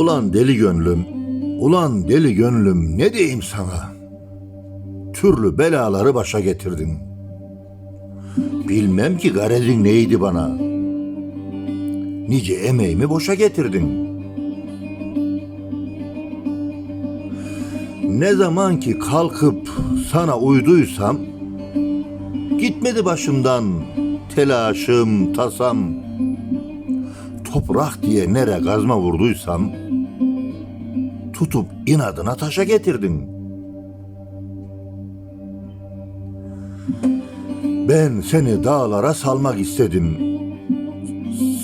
Ulan deli gönlüm, ulan deli gönlüm ne diyeyim sana? Türlü belaları başa getirdin. Bilmem ki garezin neydi bana. Nice emeğimi boşa getirdin. Ne zaman ki kalkıp sana uyduysam, gitmedi başımdan telaşım, tasam. Toprak diye nere gazma vurduysam, tutup inadına taşa getirdin. Ben seni dağlara salmak istedim.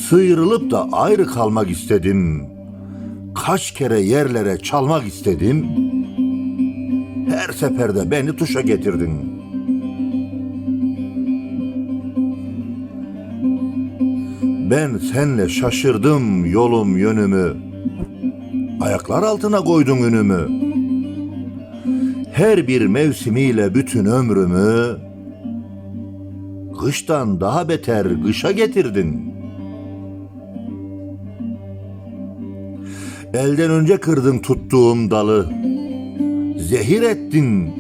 Sıyrılıp da ayrı kalmak istedim. Kaç kere yerlere çalmak istedim. Her seferde beni tuşa getirdin. Ben senle şaşırdım yolum yönümü. Ayaklar altına koydun ünümü. Her bir mevsimiyle bütün ömrümü kıştan daha beter kışa getirdin. Elden önce kırdın tuttuğum dalı. Zehir ettin,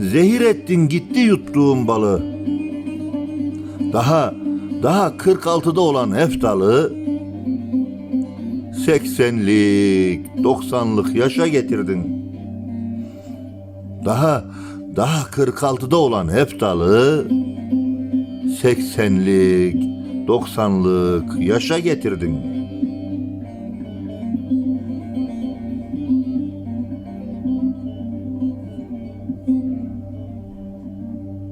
zehir ettin gitti yuttuğum balı. Daha, daha 46'da olan eftalı 80'lik, 90'lık yaşa getirdin. Daha, daha 46'da olan heftalı 80'lik, 90'lık yaşa getirdin.